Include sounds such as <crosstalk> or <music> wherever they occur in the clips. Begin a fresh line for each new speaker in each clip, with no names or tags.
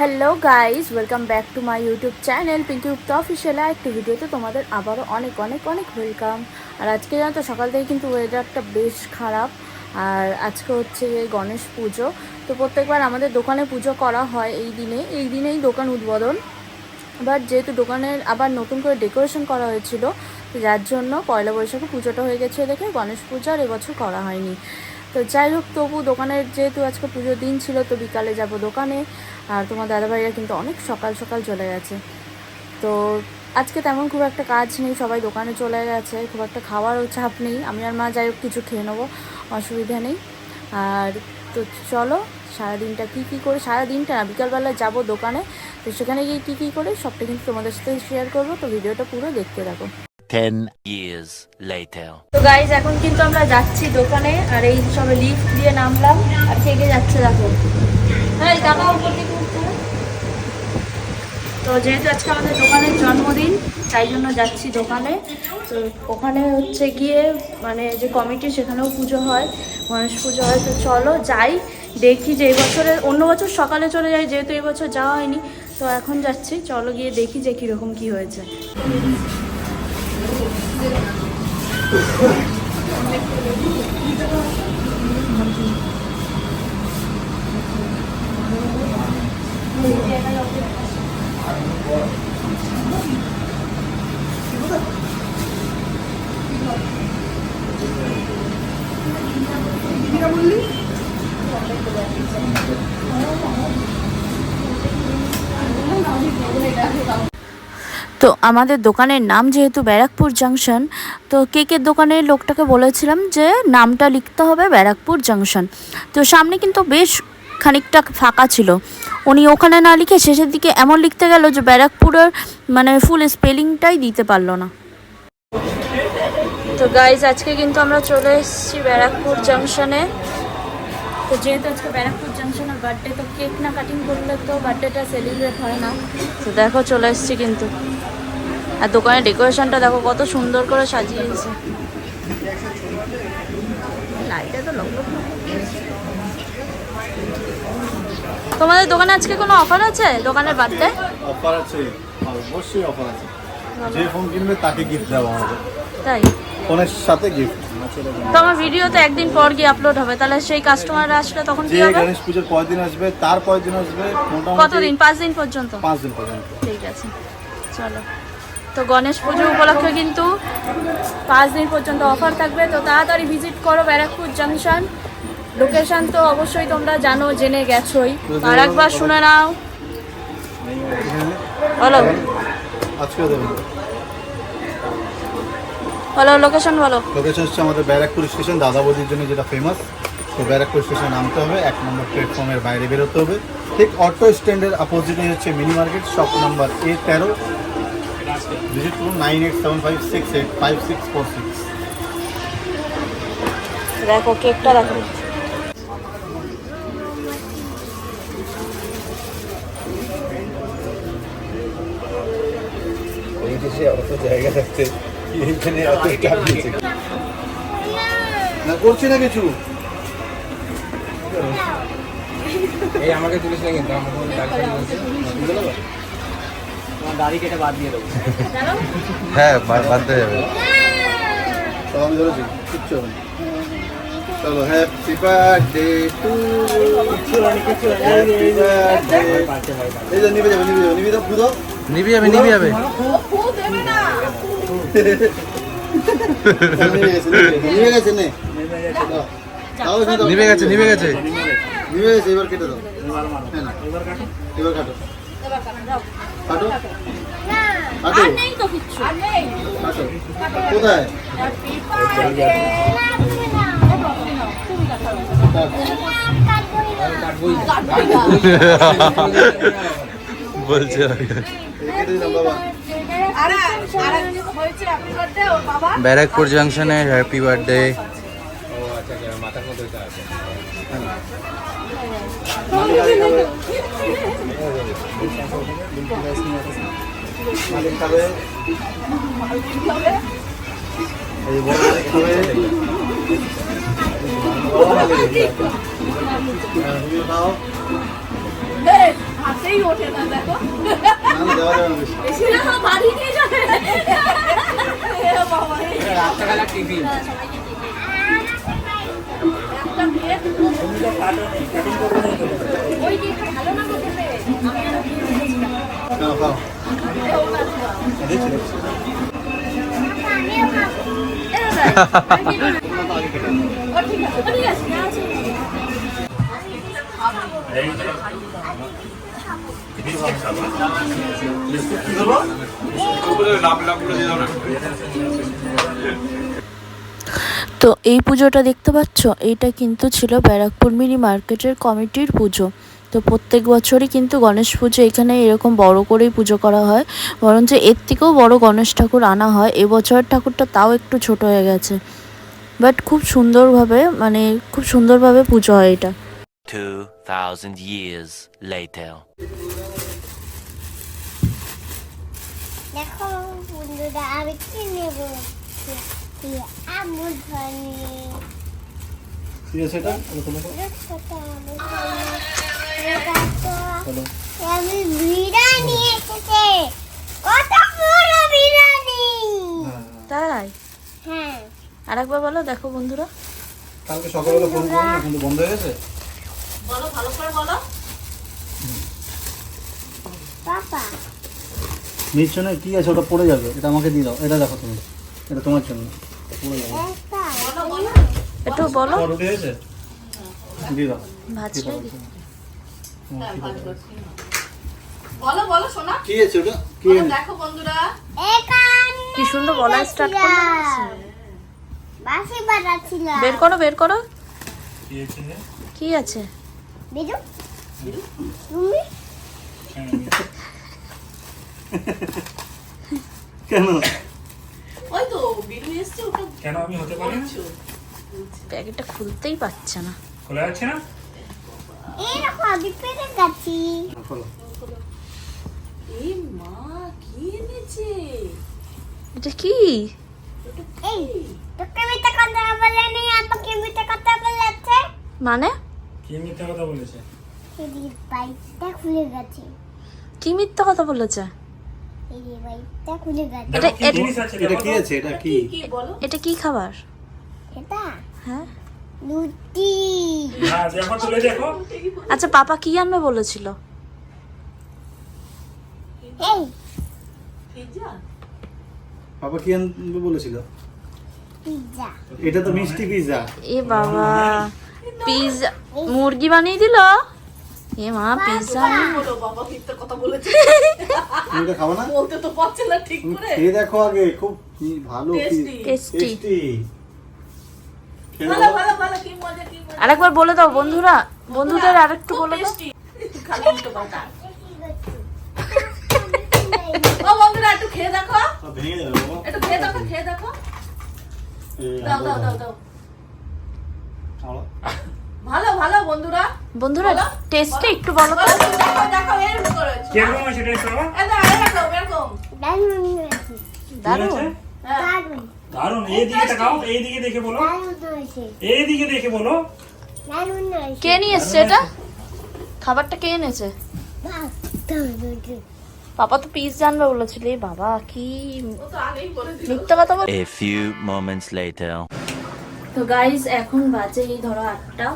Hello guys welcome back to my YouTube channel Pinky উপ্তা official একটি ভিডিওতে তোমাদের আবারও অনেক অনেক অনেক ওয়েলকাম আর আজকে জানো তো, সকাল থেকে কিন্তু ওয়েদারটা বেশ খারাপ। আর আজকে হচ্ছে গণেশ পুজো। তো প্রত্যেকবার আমাদের দোকানে পুজো করা হয় এই দিনে। এই দিনেই দোকান উদ্বোধন। বাট যেহেতু দোকানের আবার নতুন করে ডেকোরেশন করা হয়েছিল যার জন্য পয়লা বৈশাখে পুজোটা হয়ে গেছে দেখে গণেশ পূজা আর এবছর করা হয়নি। তো যাই হোক, তবু দোকানের যেহেতু আজকে পুজোর দিন ছিল, তো বিকালে যাব দোকানে। আর তোমার দাদাভাইরা কিন্তু অনেক সকাল সকাল চলে গেছে। তো আজকে তেমন খুব একটা কাজ নেই, সবাই দোকানে চলে গেছে, খুব একটা খাওয়ারও চাপ নেই। আমি আর মা যাই হোক, কিছু খেয়ে নেব, অসুবিধা নেই। আর তো চলো, সারাদিনটা কী কী করে, সারাদিনটা না, বিকালবেলা যাব দোকানে। তো সেখানে গিয়ে কী কী করে, সবটা কিন্তু তোমাদের সাথে শেয়ার করব। তো ভিডিওটা পুরো দেখতে থাকো।
10 years later.
তো গাইজ এখন কিন্তু আমরা যাচ্ছি দোকানে, আর এই সবে লিফট দিয়ে নামলাম, আর কে কে যাচ্ছে দেখো। হ্যাঁ জামা উপর তো যেহেতু আজকে আমাদের দোকানের জন্মদিন, তাই জন্য যাচ্ছি দোকানে। তো ওখানে হচ্ছে গিয়ে মানে যে কমিটি সেখানেও পুজো হয়, গণেশ পুজো হয়। তো চলো যাই, দেখি যে এই বছরে অন্য বছর সকালে চলে যাই, যেহেতু এই বছর যাওয়া হয়নি। তো এখন যাচ্ছি, চলো গিয়ে দেখি যে কীরকম কী হয়েছে। ちょっと
待ってください。
তো আমাদের দোকানের নাম যেহেতু ব্যারাকপুর জাংশন, তো কেকের দোকানের লোকটাকে বলেছিলাম যে নামটা লিখতে হবে ব্যারাকপুর জাংশন। তো সামনে কিন্তু বেশ খানিকটা ফাঁকা ছিল। উনি ওখানে না লিখে শেষের দিকে এমন লিখতে গেল যে ব্যারাকপুরের মানে ফুল স্পেলিংটাই দিতে পারল না। তো গাইজ আজকে কিন্তু আমরা চলে এসেছি ব্যারাকপুর জাংশনে। তো যেহেতু আজকে ব্যারাকপুর জাংশনের বার্থডে তো কেক না কাটিং করলে তো বার্থডেটা সেলিব্রেট হয় না। তো দেখো চলে এসেছি কিন্তু। আর দোকানের ডেকোরেশনটা দেখো কত সুন্দর করে সাজিয়েছে লাইটে তো। তোমাদের দোকানে আজকে কোনো অফার আছে? দোকানের বার্থডে
অফার আছে। অবশ্যই অফার আছে। যে ফোন কিনবে তাকে গিফট দেওয়া হবে।
তাই?
ফোনের সাথে গিফট
তো আমার ভিডিও তো একদিন পর গিয়ে আপলোড হবে। তাহলে সেই কাস্টমাররা আসলে তখন কি হবে?
গণেশ পুজোর দিন আসবে তার পরের দিন আসবে মোটামুটি
কতদিন পাঁচ দিন পর্যন্ত?
পাঁচ দিন পর্যন্ত।
ঠিক আছে। চলো। তো গণেশ পুজো উপলক্ষে কিন্তু পাঁচ দিন পর্যন্ত অফার থাকবে। তো তাড়াতাড়ি ভিজিট করো ব্যারাকপুর জাংশন। লোকেশন তো অবশ্যই তোমরা জানো জেনে গেছোই। আর একবার শুনে নাও। বলো। বলো লোকেশন বলো।
লোকেশন হচ্ছে আমাদের ব্যারাকপুর স্টেশন দাদাবদির জন্য যেটা ফেমাস তো ব্যারাকপুর স্টেশন নামতে হবে এক নম্বর প্ল্যাটফর্মের বাইরে বেরোতে হবে। ঠিক অটো স্ট্যান্ডের অপোজিটে হচ্ছে mini market shop number A তেরো। ভিজিট করুন nine eight seven five six eight five six four six
দেখো কেকটা দেখো।
এই দেশে অত জায়গা থাকতে এইখানে স্টাফ দিয়েছে না করছি না কিছু।
এই আমাকে তুলিস না কিন্তু আমাকে দাড়ি কেটে দাড়ি কেটে বাদ দিয়ে দেবো।
হ্যাঁ বাদ যাবে।
সব আমি ধরেছি কিচ্ছু হবে। চলো happy birthday to happy birthday এই যে নিবে যাবে নিবে যাবে নিবে দাও পুরো।
নিবি যাবে নিবি যাবে।
নিবে গেছে নিবে গেছে নে।
নিবে গেছে নিবে গেছে।
নিবে গেছে এবার কেটে দাও। হ্যাঁ না এবার কাটো। কাটো কাটো
নেই তো কিচ্ছু।
কাটো কোথায়?
বলছে ব্যারাকপুর জাংশনে হ্যাপি বার্থডে
ও মাথার মধ্যে
মালিক খাবে।
রাত্রেবেলা
ওই ভালো না তো এই পুজোটা দেখতে পাচ্ছ? এইটা কিন্তু ছিল ব্যারাকপুর মিনি মার্কেটের কমিটির পুজো। তো প্রত্যেক বছরই কিন্তু গণেশ পুজো এখানে এরকম বড় করেই পুজো করা হয়। বরঞ্চ এর থেকেও বড় গণেশ ঠাকুর আনা হয়। এবছরের ঠাকুরটা তাও একটু ছোট হয়ে গেছে। বাট খুব সুন্দরভাবে মানে খুব সুন্দরভাবে পুজো হয় এটা।
2,000 years later.
দেখো বন্ধুরা আমি কি নেব? আমুল ধনি
কি আছে এটা এটা তোমাকে বলো
আমি বিরিয়ানি এসেছে কত বড় বিরিয়ানি
তাই?
হ্যাঁ
আরেকবার বলো দেখো বন্ধুরা।
কালকে সকালবেলা ফোন করুন কিন্তু বন্ধ হয়ে গেছে?
বলো ভালো করে বলো।
পাপা।
নিচ্ছ কি আছে? ওটা পড়ে যাবে। এটা আমাকে দিয়ে দাও। এটা দেখো তুমি। এটা তোমার জন্য। পড়ে যাবে।
একটু
বলো।
দিয়ে দাও।
ভাজলে
বলো বলো শোনা
কি আছে ওটা? কি
দেখো বন্ধুরা।
কি সুন্দর বলা স্টার্ট করল? বের করো বের করো। কি আছে
কেন?
ওই তো বিলু এসছে ওটা
কেন আমি হতে পারি
প্যাকেটটা খুলতেই পারছে না।
খোলা যাচ্ছে না?
এরকম আমি পেরে গেছি।
এই মা কি এনেছে?
এটা কি?
এই তোকে মিথ্যা কথা বলেনি আমাকে মিথ্যা কথা বলেছে।
মানে?
কি মিথ্যা কথা বলেছে?
এদিকে বাইকটা খুলে গেছে।
কি মিথ্যা কথা বলেছে?
খুলে গেছে।
কি
এটা-
জিনিস আছে
এটা
দেখো
কি
তো।
আছে? এটা কি
কি বলো?
এটা কি খাবার?
এটা?
হ্যাঁ।
লুটি
হ্যাঁ দেখো তুলে দেখো
আচ্ছা পাপা কি আনবে বলেছিল?
এই।
বাবা কি আনবে বলেছিল?
পিজ্জা।
এটা তো মিষ্টি পিজা
এ বাবা পিৎজা মুরগি বানিয়ে দিল? এ মা পিৎজা
বলো বাবা মিথ্যে কথা বলেছে।
তুমি এটা খাব না?
বলতে তো পারছে না ঠিক করে।
খেয়ে দেখো আগে খুব ভালো
টেস্টি
টেস্টি
টেস্টি খেয়ে
ভালো
দেখো।
ভালো ভালো কি মজা কি মজা
আরেকবার বলে দাও বন্ধুরা বন্ধুদের আরেকটু বলে দাও।
ও বন্ধুরা একটু খেয়ে দেখো। একটু খেয়ে দেখো খেয়ে দেখো। দাও দাও দাও দাও। ভালো ভালো বন্ধুরা।
বন্ধুরা টেস্টে একটু বলো তো।
বলো, দেখো দেখো এরকম করেছে।
কীরকম আছে টেস্ট বাবা?
এরকম এরকম এরকম।
দারুণ
হ্যাঁ।
দারুণ
এই দিকে তাকাও এই দিকে দেখে বলো।
দারুণ
এই দিকে দেখে বলো।
কে নিয়ে এসছে এটা? খাবারটা কে এনেছে। পাপা তো পিস জানবে বলেছিল। এ বাবা কি
ও তো বলে
মিথ্যা কথা বল
A few moments later.
তো গাইজ এখন বাজে এই ধরো আটটা।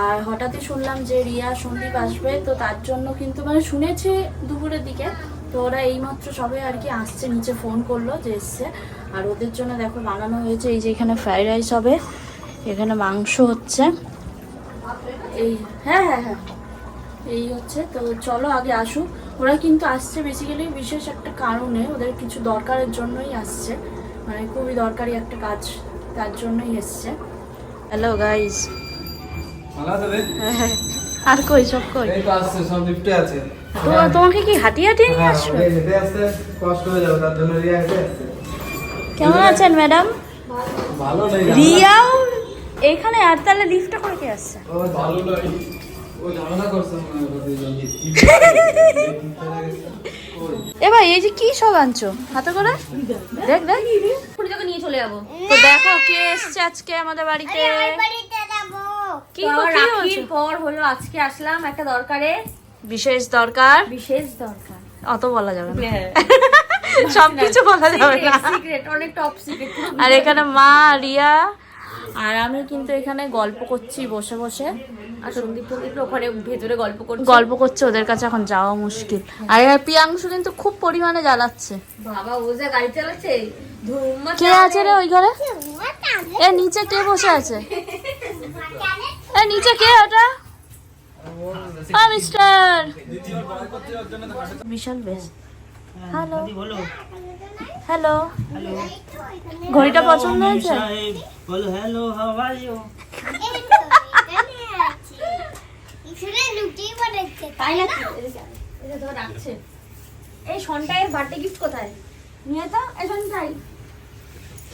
আর হঠাৎই শুনলাম যে রিয়া সন্দীপ আসবে। তো তার জন্য কিন্তু মানে শুনেছি দুপুরের দিকে। তো ওরা এইমাত্র সবাই আর কি আসছে নিচে ফোন করল যে এসছে। আর ওদের জন্য দেখো বানানো হয়েছে এই যে এখানে ফ্রাইড রাইস হবে এখানে মাংস হচ্ছে। এই হ্যাঁ হ্যাঁ হ্যাঁ এই হচ্ছে। তো চলো আগে আসুক ওরা কিন্তু আসছে বেসিক্যালি বিশেষ একটা কারণে ওদের কিছু দরকারের জন্যই আসছে। মানে খুবই দরকারি একটা কাজ তার জন্যই এসছে। হ্যালো
আছে <laughs>
আর কই সব কই? তোমাকে কি হাঁটিয়ে হাঁটিয়ে নিয়ে
হ্যাঁ
আসবে?
হেঁটে কষ্ট হয়ে যাবে তার জন্য হেঁটে
কেমন আছেন ম্যাডাম?
ভালো নেই
রিয়াও এখানে আর তাহলে লিফটে করে কে আসছে?
ও ভালো নয় ও ঝামেলা করছে মনে হয় ওদের
এ ভাই এই যে কি সব আনছো? হাতে করে? দেখ দেখ।
নিয়ে চলে যাব।
তো দেখো কে এসছে আজকে আমাদের বাড়িতে।
আমার বাড়িতে যাব।
কি হয়েছে?
পর হলো আজকে আসলাম একটা দরকারে।
বিশেষ দরকার।
বিশেষ দরকার।
অত বলা যাবে না। সবকিছু বলা যাবে না।
সিক্রেট অনেক টপ সিক্রেট
আর এখানে মা রিয়া আর আমি কিন্তু এখানে গল্প করছি বসে বসে।
আর সন্দীপ সন্দীপ ওখানে ভেতরে গল্প করছে।
গল্প করছে ওদের কাছে এখন যাওয়া মুশকিল। আর এখানে প্রিয়াংশু কিন্তু খুব পরিমাণে জ্বালাচ্ছে।
বাবা ও যা গাড়ি চালাচ্ছে
কে আছে রে ওই ঘরে? এ নিচে কে বসে আছে? এ নিচে কে ওটা? মিস্টার। বিশাল বেশ। হ্যালো। হ্যালো। ঘড়িটা পছন্দ হয়েছে?
বলো হ্যালো হাউ আর ইউ
তাই নাকি? এদিকে আয়। ডাকছে এই সন্টাইয়ের বার্থডে গিফট কোথায়? নিয়ে তো এই সন্টাই।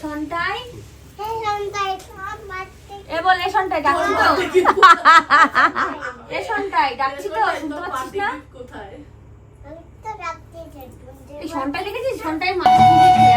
সন্টাই?
এই সন্তান সব বাচ্চা
এ বল এ সন্টাই ডাকছি তো। এ সন্টাই ডাকছি তো শুনতে পাচ্ছিস না? সন্টা লিখেছিস? সন্টায় মাছ